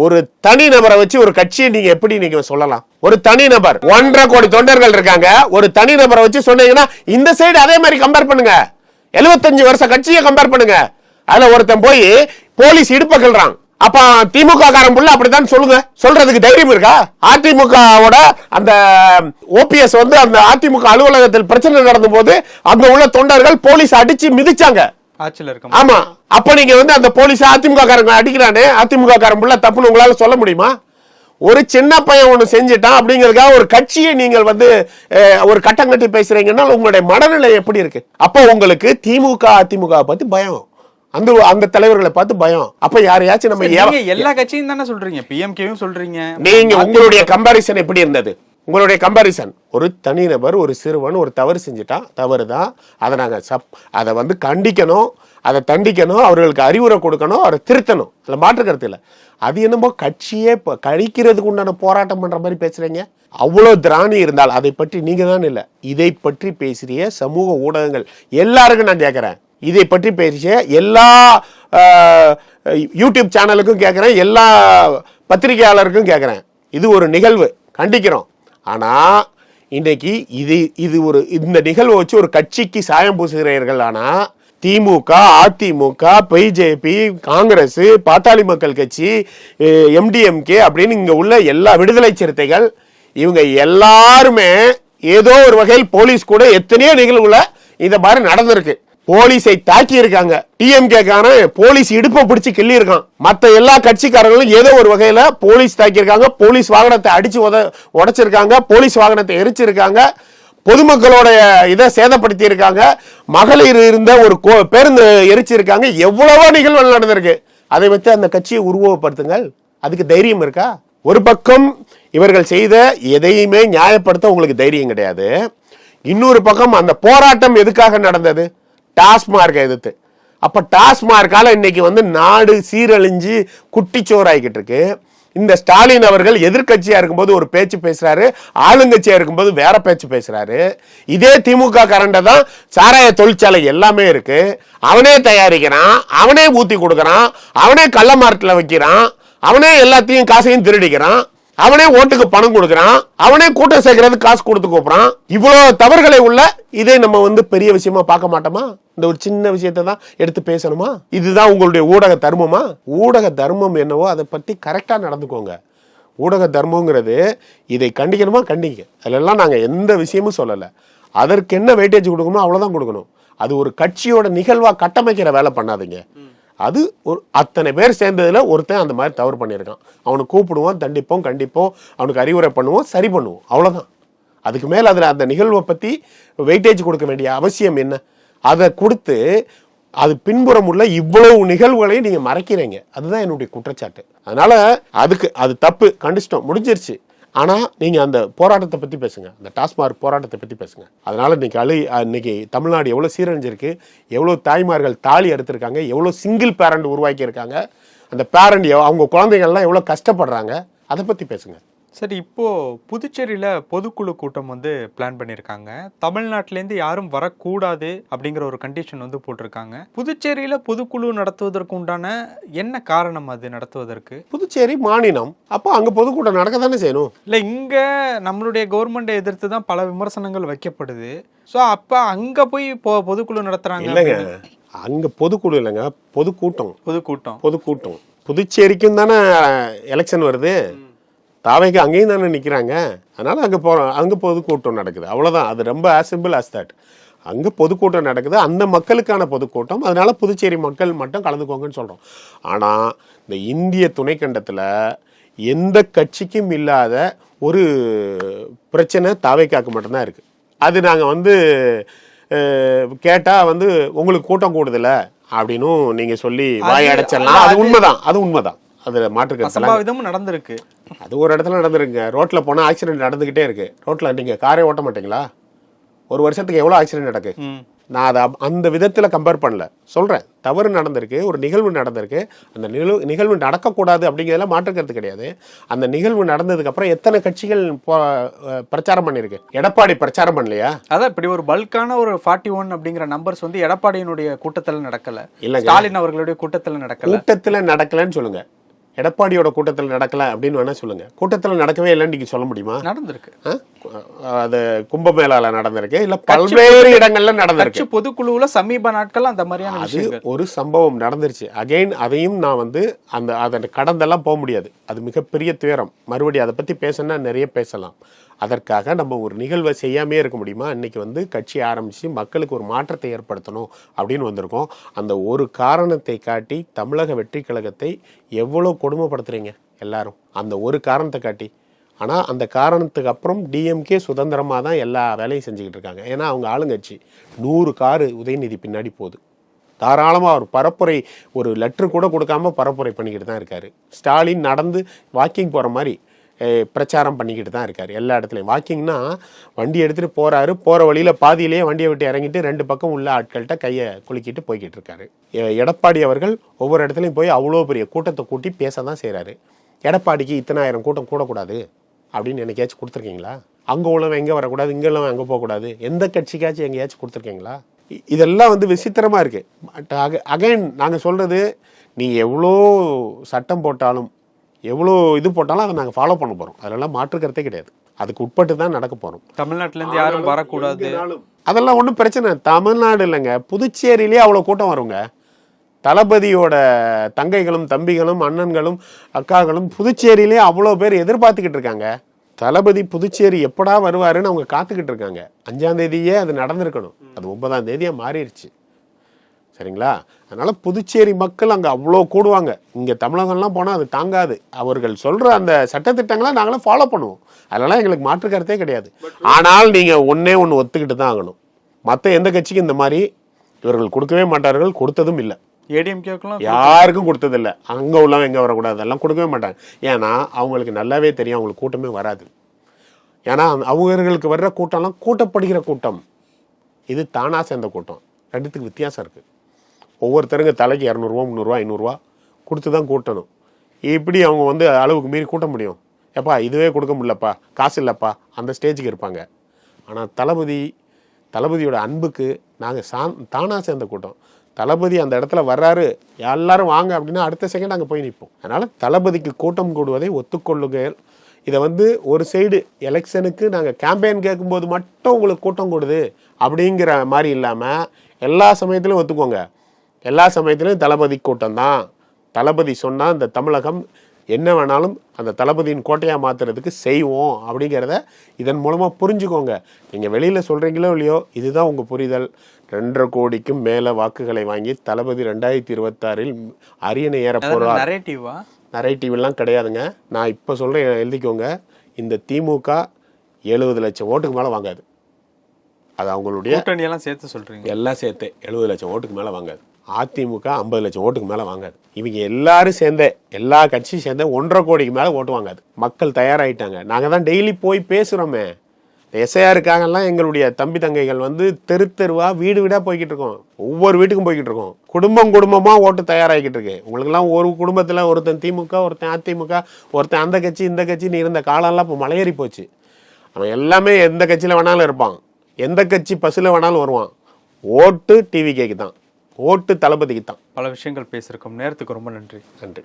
Speaker 2: ஒரு தனி நபரை வச்சு ஒரு கட்சியை நீங்க எப்படி நீங்க சொல்லலாம்? ஒரு தனி நபர் ஒன்றரை கோடி தொண்டர்கள் இருக்காங்க. ஒரு தனி நபரை வச்சு சொன்னீங்கன்னா இந்த சைடு அதே மாதிரி கம்பேர் பண்ணுங்க. 75 வருஷ கட்சியை கம்பேர் பண்ணுங்க. அதுல ஒருத்தன் போய் போலீஸ் இடுப்ப அப்ப திமுக காரன் புள்ள அப்படித்தான் சொல்லுங்க. சொல்றதுக்கு தைரியம் இருக்கா? அதிமுகவோட அந்த ஓபிஎஸ் வந்து அந்த அதிமுக அலுவலகத்தில் பிரச்சனை நடந்த போது அங்க உள்ள தொண்டர்கள் போலீஸ் அடிச்சு மிதிச்சாங்க. ஆமா. அப்ப நீங்க வந்து அந்த போலீஸ் அதிமுக காரங்க அடிக்கிறானே அதிமுக காரன் புள்ள தப்புன்னு உங்களால சொல்ல முடியுமா? ஒரு சின்ன பையன் ஒண்ணு செஞ்சுட்டான் அப்படிங்கறதுக்காக ஒரு கட்சியை நீங்கள் வந்து ஒரு கட்டம் கட்டி பேசுறீங்கன்னா உங்களுடைய மனநிலை எப்படி இருக்கு? அப்போ உங்களுக்கு திமுக அதிமுக பத்தி பயம். அந்த அந்த தலைவர்களை பார்த்து பயம். அப்ப யாரையாச்சும் நம்ம
Speaker 3: எல்லா கட்சியும் தானே சொல்றீங்க? பிஎம்கேவும் சொல்றீங்க.
Speaker 2: நீங்க உங்களுடைய கம்பாரிசன் எப்படி இருந்தது? உங்களுடைய கம்பாரிசன் ஒரு தனிநபர் ஒரு சிறுவன் ஒரு தவறு செஞ்சுட்டான் தவறு தான் அதை நாங்க சப் அதை வந்து கண்டிக்கணும். அதை தண்டிக்கணும். அவர்களுக்கு அறிவுரை கொடுக்கணும். அவரை திருத்தணும். அதுல மாற்று கருத்து இல்லை. அது என்னமோ கட்சியே இப்போ கழிக்கிறதுக்கு உண்டான போராட்டம் பண்ற மாதிரி பேசுறீங்க. அவ்வளோ திராணி இருந்தால் அதை பற்றி நீங்க தான் இல்லை. இதை பற்றி பேசிய சமூக ஊடகங்கள். எல்லாருக்கும் நான் கேட்குறேன் இதை பற்றி பேசிய எல்லா யூடியூப் சேனலுக்கும் கேட்குறேன் எல்லா பத்திரிகையாளருக்கும் கேட்குறேன் இது ஒரு நிகழ்வு கண்டிக்கிறோம். ஆனால் இன்றைக்கு இது இது ஒரு இந்த நிகழ்வை வச்சு ஒரு கட்சிக்கு சாயம் பூசுகிறீர்கள். ஆனால் DMK AIADMK BJP Congress Pattali Makkal Katchi MDMK அப்படின்னு இங்கே உள்ள எல்லா விடுதலை சிறுத்தைகள் இவங்க எல்லாருமே ஏதோ ஒரு வகையில் போலீஸ் கூட எத்தனையோ நிகழ்வுல இந்த மாதிரி நடந்திருக்கு. போலீஸை தாக்கி இருக்காங்க டிஎம்கே போலீஸ் இடுப்பை பிடிச்சி கிள்ளி இருக்கான் மற்ற எல்லா கட்சிக்காரங்களும் ஏதோ ஒரு வகையில போலீஸ் தாக்கி இருக்காங்க போலீஸ் வாகனத்தை அடிச்சு உத உடைச்சிருக்காங்க. போலீஸ் வாகனத்தை எரிச்சிருக்காங்க. பொதுமக்களுடைய இதை சேதப்படுத்தி இருக்காங்க மகளிர் இருந்த ஒரு கோ- பேருந்து எரிச்சிருக்காங்க. எவ்வளவோ நிகழ்வுகள் நடந்திருக்கு. அதை வச்சு அந்த கட்சியை உருவப்படுத்துங்கள் அதுக்கு தைரியம் இருக்கா? ஒரு பக்கம் இவர்கள் செய்த எதையுமே நியாயப்படுத்த உங்களுக்கு தைரியம் கிடையாது. இன்னொரு பக்கம் அந்த போராட்டம் எதுக்காக நடந்தது? டாஸ்மார்க்கை எதிர்த்து. அப்போ டாஸ்மார்க்கால் இன்னைக்கு வந்து நாடு சீரழிஞ்சு குட்டிச்சோறாகிக்கிட்டு இருக்கு இந்த ஸ்டாலின் அவர்கள் எதிர்கட்சியாக இருக்கும்போது ஒரு பேச்சு பேசுகிறாரு ஆளுங்கட்சியாக இருக்கும்போது வேற பேச்சு பேசுகிறாரு இதே திமுக கரண்டை தான் சாராய தொழிற்சாலை எல்லாமே இருக்கு. அவனே தயாரிக்கிறான் அவனே ஊற்றி கொடுக்குறான் அவனே கள்ள மார்க்கில் வைக்கிறான் அவனே எல்லாத்தையும் காசையும் திருடிக்கிறான். அவனே ஓட்டுக்கு பணம் கொடுக்கறான் அவனே கூட்டம் சேர்க்கறது காசு கொடுத்து கூப்பிட்றான். இவ்வளவு தவறுகளை உள்ள இதே நம்ம வந்து பெரிய விஷயமா பார்க்க மாட்டோமா? இந்த ஒரு சின்ன விஷயத்தை தான் எடுத்து பேசணுமா? இதுதான் உங்களுடைய ஊடக தர்மமா? ஊடக தர்மம் என்னவோ அதை பத்தி கரெக்டா நடந்துக்கோங்க. ஊடக தர்மங்கிறது இதை கண்டிக்கணுமா? கண்டிங்க. அதிலெல்லாம் நாங்கள் எந்த விஷயமும் சொல்லலை. அதற்கு என்ன வெயிட்டேஜ் கொடுக்கணுமோ அவ்வளோதான் கொடுக்கணும். அது ஒரு கட்சியோட நிகழ்வாக கட்டமைக்கிற வேலை பண்ணாதீங்க. அது ஒரு அத்தனை பேர் சேர்ந்ததில் ஒருத்தன் அந்த மாதிரி தவறு பண்ணியிருக்கான். அவனை கூப்பிடுவோம் தண்டிப்போம் கண்டிப்போம். அவனுக்கு அறிவுரை பண்ணுவோம் சரி பண்ணுவோம். அவ்வளோதான் அதுக்கு மேலே அதில் அந்த நிகழ்வை பற்றி வெயிட்டேஜ் கொடுக்க வேண்டிய அவசியம் என்ன? அதை கொடுத்து அது பின்புறம் உள்ள இவ்வளவு நிகழ்வுகளையும் நீங்கள் மறைக்கிறீங்க. அதுதான் என்னுடைய குற்றச்சாட்டு. அதனால் அதுக்கு அது தப்பு கண்டிச்சிட்டோம் முடிஞ்சிருச்சு. ஆனால் நீங்கள் அந்த போராட்டத்தை பற்றி பேசுங்க. அந்த டாஸ்மார்க் போராட்டத்தை பற்றி பேசுங்க. அதனால் இன்றைக்கி அழி இன்றைக்கி தமிழ்நாடு எவ்வளோ சீரழிஞ்சிருக்கு எவ்வளோ தாய்மார்கள் தாலி எடுத்திருக்காங்க எவ்வளோ சிங்கிள் பேரண்ட் உருவாக்கியிருக்காங்க அந்த பேரண்ட் அவங்க குழந்தைகள்லாம் எவ்வளோ கஷ்டப்படுறாங்க அதை பற்றி பேசுங்க.
Speaker 3: சரி இப்போ புதுச்சேரியில பொதுக்குழு கூட்டம் வந்து பிளான் பண்ணியிருக்காங்க தமிழ்நாட்டிலேருந்து யாரும் வரக்கூடாது அப்படிங்கிற ஒரு கண்டிஷன் வந்து போட்டிருக்காங்க. புதுச்சேரியில பொதுக்குழு நடத்துவதற்கு உண்டான என்ன காரணம் அது நடத்துவதற்கு?
Speaker 2: புதுச்சேரி மாநிலம். அப்போ அங்க பொதுக்கூட்டம் நடக்க தானே செய்யணும்?
Speaker 3: இல்லை இங்கே நம்மளுடைய கவர்மெண்ட்டை எதிர்த்து தான் பல விமர்சனங்கள் வைக்கப்படுது. ஸோ அப்போ அங்கே போய் இப்போ பொதுக்குழு நடத்துகிறாங்க
Speaker 2: இல்லைங்க. அங்க பொதுக்குழு இல்லைங்க. பொதுக்கூட்டம்.
Speaker 3: பொதுக்கூட்டம்.
Speaker 2: பொதுக்கூட்டம். புதுச்சேரிக்கும் தானே எலெக்ஷன் வருது. தாவைக்கு அங்கேயும் தானே நிற்கிறாங்க அதனால அங்கே போகிறோம் அங்கே பொதுக்கூட்டம் நடக்குது. அவ்வளோதான் அது ரொம்ப as simple as that. அங்கே பொதுக்கூட்டம் நடக்குது. அந்த மக்களுக்கான பொதுக்கூட்டம். அதனால புதுச்சேரி மக்கள் மட்டும் கலந்துக்கோங்கன்னு சொல்கிறோம் ஆனால் இந்த இந்திய துணைக்கண்டத்தில் எந்த கட்சிக்கும் இல்லாத ஒரு பிரச்சனை தாவைக்காக்கு மட்டும்தான் இருக்குது அது நாங்கள் வந்து கேட்டால் வந்து உங்களுக்கு கூட்டம் கூடுதல அப்படின்னும் நீங்கள் சொல்லி வாய்
Speaker 3: அது-
Speaker 2: அடைச்சிடலாம். அது உண்மைதான். அது உண்மைதான். அது மாற்றுக்கிறதுல
Speaker 3: அசம்பாவிதமும் நடந்திருக்கு.
Speaker 2: அது ஒரு இடத்துல நடந்திருக்குங்க ரோட்ல போனா ஆக்சிடென்ட் நடந்துகிட்டே இருக்கு. ரோட்ல நீங்க காரே ஓட்ட மாட்டீங்களா? ஒரு வருஷத்துக்கு எவ்வளவு ஆக்சிடென்ட் நடக்கு? நான் அதை அந்த விதத்துல கம்பேர் பண்ணல. சொல்றேன். தவறு நடந்திருக்கு ஒரு நிகழ்வு நடந்திருக்கு. அந்த நிகழ்வு நிகழ்வு நடக்கக்கூடாது அப்படிங்கிறதுல மாற்றுக்கிறது கிடையாது. அந்த நிகழ்வு நடந்ததுக்கு அப்புறம் எத்தனை கட்சிகள் பிரச்சாரம் பண்ணிருக்கு எடப்பாடி பிரச்சாரம் பண்ணலையா?
Speaker 3: அதான் இப்படி ஒரு பல்கான ஒரு ஃபார்ட்டி ஒன் அப்படிங்கிற நம்பர்ஸ் வந்து எடப்பாடியினுடைய கூட்டத்தில் நடக்கல.
Speaker 2: இல்லைங்க.
Speaker 3: ஸ்டாலின் அவர்களுடைய கூட்டத்தில் நடக்கல.
Speaker 2: கூட்டத்துல நடக்கலன்னு சொல்லுங்க. எடப்பாடியோட கூட்டத்துல நடக்கல அப்படின்னு வேணா சொல்லுங்க. கூட்டத்துல நடக்கவே இல்லைன்னு நீங்க சொல்ல முடியுமா?
Speaker 3: நடந்திருக்கு?
Speaker 2: அது கும்பமேளால நடந்திருக்கு. இல்ல பல்வேறு இடங்கள்ல நடந்திருக்கு.
Speaker 3: பொதுக்குழுவுல சமீப நாட்கள் அந்த மாதிரியான
Speaker 2: அது ஒரு சம்பவம் நடந்துருச்சு. அகைன் அதையும் நான் வந்து அந்த அதை கடந்தெல்லாம் போக முடியாது. அது மிகப்பெரிய துயரம். மறுபடியும் அதை பத்தி பேசணும்னா நிறைய பேசலாம். அதற்காக நம்ம ஒரு நிகழ்வை செய்யாமே இருக்க முடியுமா? இன்றைக்கி வந்து கட்சி ஆரம்பித்து மக்களுக்கு ஒரு மாற்றத்தை ஏற்படுத்தணும் அப்படின்னு வந்திருக்கோம். அந்த ஒரு காரணத்தை காட்டி தமிழக வெற்றி கழகத்தை எவ்வளோ கொடுமைப்படுத்துகிறீங்க எல்லாரும்? அந்த ஒரு காரணத்தை காட்டி. ஆனால் அந்த காரணத்துக்கு அப்புறம் டிஎம்கே சுதந்திரமாக தான் எல்லா வேலையும் செஞ்சுக்கிட்டு இருக்காங்க. ஏன்னா அவங்க ஆளுங்கட்சி நூறு காரு உதயநிதி பின்னாடி போகுது. தாராளமாக அவர் பரப்புரை ஒரு லெட்ரு கூட கொடுக்காம பரப்புரை பண்ணிக்கிட்டு தான் இருக்கார். ஸ்டாலின் நடந்து வாக்கிங் போகிற மாதிரி பிரச்சாரம் பண்ணிக்கிட்டு தான் இருக்கார் எல்லா இடத்துலையும். வாக்கிங்னா வண்டி எடுத்துகிட்டு போகிறாரு போகிற வழியில் பாதியிலேயே வண்டியை விட்டு இறங்கிட்டு ரெண்டு பக்கம் உள்ள ஆட்கள்கிட்ட கையை குலுக்கிட்டு போய்கிட்டு இருக்காரு. எடப்பாடி அவர்கள் ஒவ்வொரு இடத்துலையும் போய் அவ்வளோ பெரிய கூட்டத்தை கூட்டி பேச தான் செய்கிறாரு எடப்பாடிக்கு இத்தனாயிரம் கூட்டம் கூடக்கூடாது அப்படின்னு என்னைக்காச்சும் கொடுத்துருக்கீங்களா? அங்கே உள்ளவன் எங்கே வரக்கூடாது இங்கே உள்ளவன் அங்கே போகக்கூடாது எந்த கட்சிக்காச்சும் எங்கேயாச்சும் கொடுத்துருக்கீங்களா? இதெல்லாம் வந்து விசித்திரமாக இருக்குது பட் அக அகைன் நாங்கள் சொல்கிறது நீ எவ்வளோ சட்டம் போட்டாலும் எவ்வளோ இது போட்டாலும் அதை நாங்கள் ஃபாலோ பண்ண போகிறோம் அதெல்லாம் மாற்று கருத்தே கிடையாது. அதுக்கு உட்பட்டு தான் நடக்க போகிறோம்
Speaker 3: தமிழ்நாட்டுல இருந்து யாரும் வரக்கூடாது.
Speaker 2: அதெல்லாம் ஒன்றும் பிரச்சனை தமிழ்நாடு இல்லைங்க. புதுச்சேரியிலே அவ்வளோ கூட்டம் வருங்க. தளபதியோட தங்கைகளும் தம்பிகளும் அண்ணன்களும் அக்காக்களும் புதுச்சேரியிலே அவ்வளோ பேர் எதிர்பார்த்துக்கிட்டு இருக்காங்க. தளபதி புதுச்சேரி எப்படா வருவாருன்னு அவங்க காத்துக்கிட்டு இருக்காங்க. அஞ்சாம் தேதியே அது நடந்திருக்கணும். அது ஒன்பதாம் தேதியாக மாறிடுச்சு. சரிங்களா? அதனால புதுச்சேரி மக்கள் அங்கே அவ்வளோ கூடுவாங்க. இங்கே தமிழகம்லாம் போனால் அது தாங்காது. அவர்கள் சொல்கிற அந்த சட்டத்திட்டங்களை நாங்களும் ஃபாலோ பண்ணுவோம். அதெல்லாம் எங்களுக்கு மாற்று கருத்தே கிடையாது. ஆனால் நீங்கள் ஒன்றே ஒன்று ஒத்துக்கிட்டு தான் ஆகணும். மற்ற எந்த கட்சிக்கும் இந்த மாதிரி இவர்கள் கொடுக்கவே மாட்டார்கள் கொடுத்ததும் இல்லை.
Speaker 3: ஏடிஎம்கேக்கெல்லாம்
Speaker 2: யாருக்கும் கொடுத்ததில்ல. அங்கே உள்ளவங்க எங்கே வரக்கூடாது அதெல்லாம் கொடுக்கவே மாட்டாங்க. ஏன்னா அவங்களுக்கு நல்லாவே தெரியும் அவங்களுக்கு கூட்டமே வராது. ஏன்னா அவங்களுக்கு வர்ற கூட்டம்லாம் கூட்டப்படுகிற கூட்டம். இது தானா சேர்ந்த கூட்டம். ரெண்டுத்துக்கு வித்தியாசம் இருக்குது ஒவ்வொருத்தருங்க தலைக்கு இரநூறுவா முந்நூறுரூவா ஐநூறுரூவா கொடுத்து தான் கூட்டணும். இப்படி அவங்க வந்து அளவுக்கு மீறி கூட்ட முடியும்? எப்பா இதுவே கொடுக்க முடியலப்பா காசு இல்லைப்பா அந்த ஸ்டேஜுக்கு இருப்பாங்க. ஆனால் தளபதி தளபதியோட அன்புக்கு நாங்கள் சா தானாக சேர்ந்த கூட்டம். தளபதி அந்த இடத்துல வர்றாரு எல்லாரும் வாங்க அப்படின்னா அடுத்த செகண்ட் அங்கே போய் நிற்போம் அதனால் தளபதிக்கு கூட்டம் கூடுவதை ஒத்துக்கொள்ளுங்கள். இதை வந்து ஒரு சைடு எலெக்ஷனுக்கு நாங்கள் கேம்பெயின் கேட்கும்போது மட்டும் உங்களுக்கு கூட்டம் கூடுது அப்படிங்கிற மாதிரி இல்லாமல் எல்லா சமயத்திலும் ஒத்துக்கோங்க. எல்லா சமயத்திலும் தளபதி கூட்டம் தான் தளபதி சொன்னால் இந்த தமிழகம் என்ன வேணாலும் அந்த தளபதியின் கோட்டையாக மாற்றுறதுக்கு செய்வோம் அப்படிங்கிறத இதன் மூலமாக புரிஞ்சுக்கோங்க. நீங்கள் வெளியில் சொல்கிறீங்களோ இல்லையோ இதுதான் உங்கள் புரிதல். ரெண்டரை கோடிக்கும் மேலே வாக்குகளை வாங்கி தளபதி ரெண்டாயிரத்தி இருபத்தாறில் அரியணை ஏற போகிறார்
Speaker 3: நரேட்டிவா
Speaker 2: நரேட்டிவ்லாம் கிடையாதுங்க. நான் இப்போ சொல்கிறேன் எழுதிக்கோங்க. இந்த திமுக எழுபது லட்சம் ஓட்டுக்கு மேலே வாங்காது. அது அவங்களுடைய
Speaker 3: சேர்த்து சொல்றீங்க.
Speaker 2: எல்லாம் சேர்த்து எழுபது லட்சம் ஓட்டுக்கு மேலே வாங்காது. அதிமுக ஐம்பது லட்சம் ஓட்டுக்கு மேலே வாங்காது. இவங்க எல்லாரும் சேர்ந்தே எல்லா கட்சியும் சேர்ந்தே ஒன்றரை கோடிக்கு மேலே ஓட்டு வாங்காது. மக்கள் தயாராகிட்டாங்க நாங்கள் தான் டெய்லி போய் பேசுகிறோமே எஸ்ஐஆருக்காகலாம் எங்களுடைய தம்பி தங்கைகள் வந்து தெரு தெருவாக வீடு வீடாக போய்கிட்டு இருக்கோம். ஒவ்வொரு வீட்டுக்கும் போய்கிட்டு இருக்கோம். குடும்பம் குடும்பமாக ஓட்டு தயாராகிக்கிட்டு இருக்கு. உங்களுக்குலாம் ஒரு குடும்பத்தில் ஒருத்தன் திமுக ஒருத்தன் அதிமுக ஒருத்தன் அந்த கட்சி இந்த கட்சின்னு இருந்த காலம்லாம் இப்போ மலையேறி போச்சு. அவன் எல்லாமே எந்த கட்சியில் வேணாலும் இருப்பான். எந்த கட்சி பஸ்ஸில் வேணாலும் வருவான். ஓட்டு டிவி கேக்கு தான். ஓட்டு தளபதிக்கு தான்.
Speaker 3: பல விஷயங்கள் பேசியிருக்கோம். நேரத்துக்கு ரொம்ப நன்றி.
Speaker 2: நன்றி.